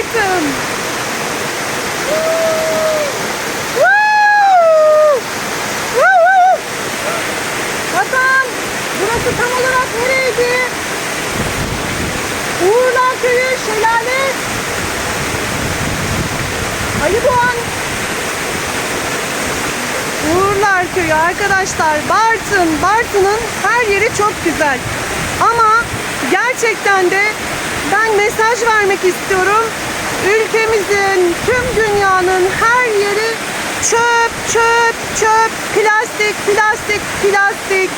Bartın. Hasan, burası tam olarak nereydi? Uğurlar Köyü, Şelale. Ali Doğan. Uğurlar Köyü arkadaşlar. Bartın. Bartın'ın her yeri çok güzel. Ama gerçekten de ben mesaj vermek istiyorum. Ülkemizin, tüm dünyanın her yeri çöp, çöp, çöp, plastik, plastik, plastik.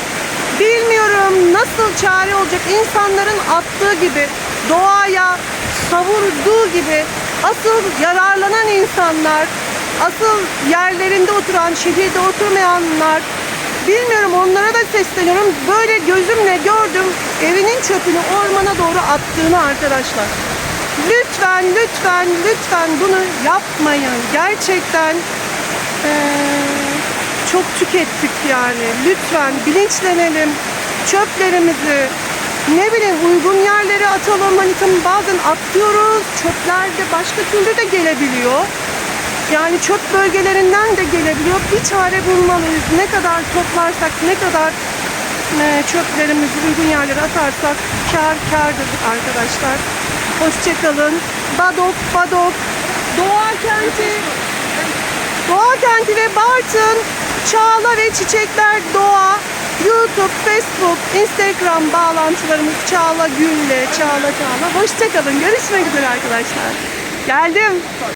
Bilmiyorum nasıl çare olacak insanların attığı gibi doğaya savurduğu gibi asıl yararlanan insanlar, asıl yerlerinde oturan, şehirde oturmayanlar bilmiyorum onlara da sesleniyorum. Böyle gözümle gördüm evinin çöpünü ormana doğru attığını arkadaşlar. Lütfen, lütfen, lütfen bunu yapmayın. Gerçekten eee, çok tükettik yani. Lütfen bilinçlenelim. Çöplerimizi ne bileyim uygun yerlere atalım. Hani tam bazen atlıyoruz. Çöpler de başka türlü de gelebiliyor. Yani çöp bölgelerinden de gelebiliyor. Bir çare bulmalıyız. Ne kadar toplarsak, ne kadar çöplerimizi uygun yerlere atarsak kar kardır arkadaşlar. Hoşçakalın. Badok, Badok, Doğa Kenti, Doğa Kenti ve Bartın, Çağla ve Çiçekler Doğa, YouTube, Facebook, Instagram bağlantılarımız Çağla Gül'le, Çağla Çağla. Hoşçakalın. Görüşmek üzere arkadaşlar. Geldim.